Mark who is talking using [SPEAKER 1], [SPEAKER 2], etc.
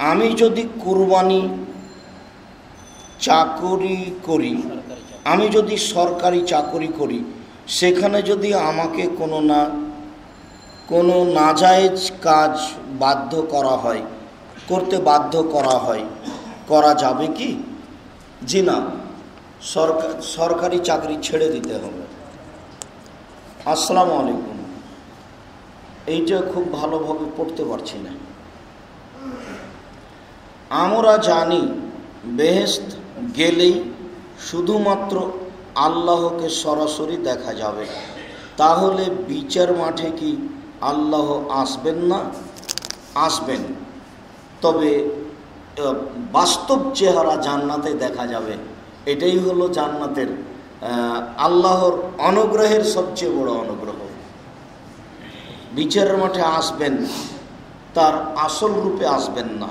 [SPEAKER 1] আমি যদি কুরবানি চাকরি করি, আমি যদি সরকারি চাকরি করি, সেখানে যদি আমাকে কোনো না, কোনো নাজায়েজ কাজ বাধ্য করা হয়, করতে বাধ্য করা হয়, করা যাবে কি? জি না সরকার সরকারি চাকরি ছেড়ে দিতে হবে। আসসালামু আলাইকুম। এইটা খুব ভালোভাবে পড়তে পারছি না। আমরা জানি বেহেস্ত গেলেই শুধুমাত্র আল্লাহকে সরাসরি দেখা যাবে। তাহলে বিচার মাঠে কি আল্লাহ আসবেন না? আসবেন। তবে বাস্তব চেহারা জান্নাতে দেখা যাবে। এটাই হলো জান্নাতের আল্লাহর অনুগ্রহের সবচেয়ে বড় অনুগ্রহ। বিচারের মাঠে আসবেন, তার আসল রূপে আসবেন না।